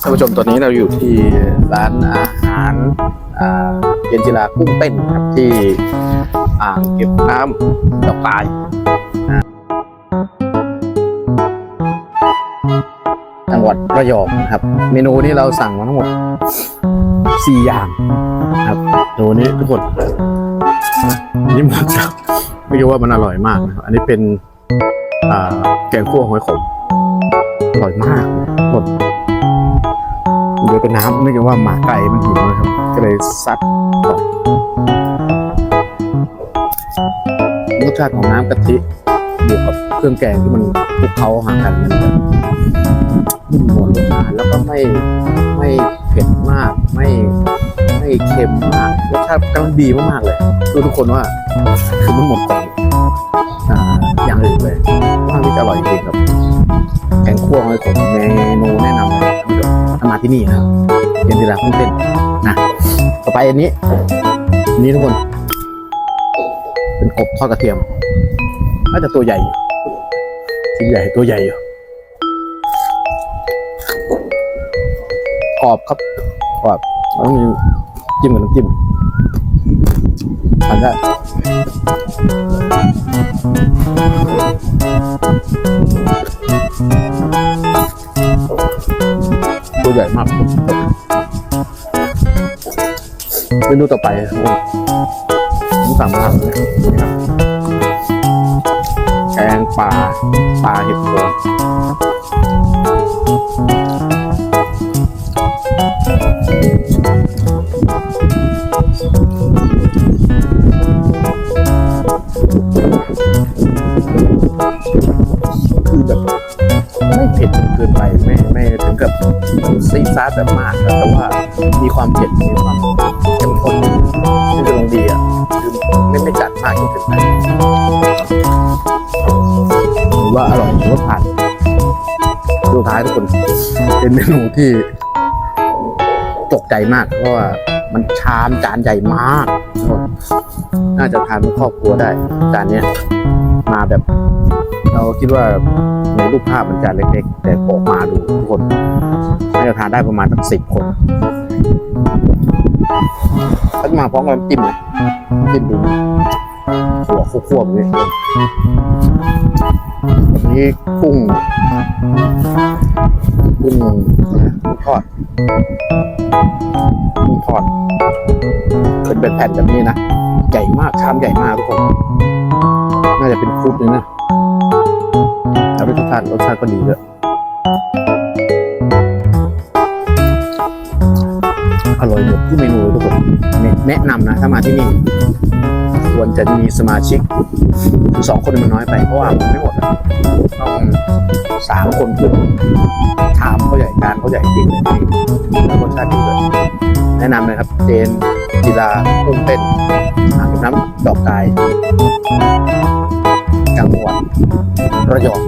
ท่านผู้ชมตอนนี้เราอยู่ที่ร้านอาหารอ่าเย็นจิรากุ้งเต้นครับที่อ่างเก็บน้ำดอกตายจังหวัดระยองครับ เมนูที่เราสั่งมาทั้งหมดสี่อย่างนะครับดูนี้ทุกคนนี่หมดแล้วไม่รู้ว่ามันอร่อยมากนะครับอันนี้เป็นอ่าแกงคั่วหอยขมอร่อยมากหมด เดี๋ยวเป็นน้ำไม่ใช่ว่าหมาไก่มันหิวนะครับ ก็เลยซัดก่อนรสชาติของน้ำกะทิบวกกับเครื่องแกงที่มันคลุกเคล้าหากันมันนุ่มนวลรสชาติแล้วก็ไม่ไม่เผ็ดมาก ไม่ไม่เค็มมากรสชาติกำลังดีมากๆเลยดูทุกคนว่าคือมันหมดก่อน ที่นี่นะครับเย็นดีลาพุ่งเต้นนะต่อไปอันนี้อันนี้ทุกคน เป็นกบทอดกระเทียมน่าจะตัวใหญ่ชิ้นใหญ่ตัวใหญ่อยู่กรอบครับกรอบแล้วมีจิ้มกับน้ำจิ้มทานได้ ตัวใหญ่มากเมนูต่อไปผมสั่งมาทำนะครับนี่ครับ แกงปลาปลาเห็ดโคนคือแบบไม่ เผ็ดจนเกินไปไม่ไม่ถึงกับซีดซาแบบมากนะแต่ว่ามีความเผ็ดมีความเข้มข้นที่กำลังดีอะคือไม่ไม่จัดมากจนเกินไปถือว่าอร่อยถือว่าผ่านสุดท้ายทุกคนเป็นเมนูที่ตกใจมากเพราะว่ามันชามจานใหญ่มาก น่าจะทานเป็นครอบครัวได้ จานเนี้ยมาแบบ เราคิดว่า รูปภาพมันจานเล็กๆ แต่ออกมาดูทุกคนน่าจะทานได้ประมาณสักสิบคนถ้ามาพร้อมกับน้ำจิ้มนะจิ้มดูหัวคั่วๆแบบนี้อันนี้กุ้งกุ้งนะกุ้งทอดกุ้งทอดเป็นเป็นแผ่นแบบนี้นะ ใหญ่มากชามใหญ่มากทุกคน น่าจะเป็นฟุตเลยนะ แล้วรสชาติรสชาติก็ดีด้วยอร่อยหมดทุกเมนูทุกคนแนะนำนะถ้ามาที่นี่ควรจะมีสมาชิกคือสองคนมันน้อยไปเพราะว่ามันไม่หมดอะต้องสามคนขึ้นชามเขาใหญ่จานเขาใหญ่จริงเลยนี่รสชาติดีด้วยแนะนำเลยครับเจนจิรากุ้งเต้นอ่างน้ำดอกกายจังหวัดระยอง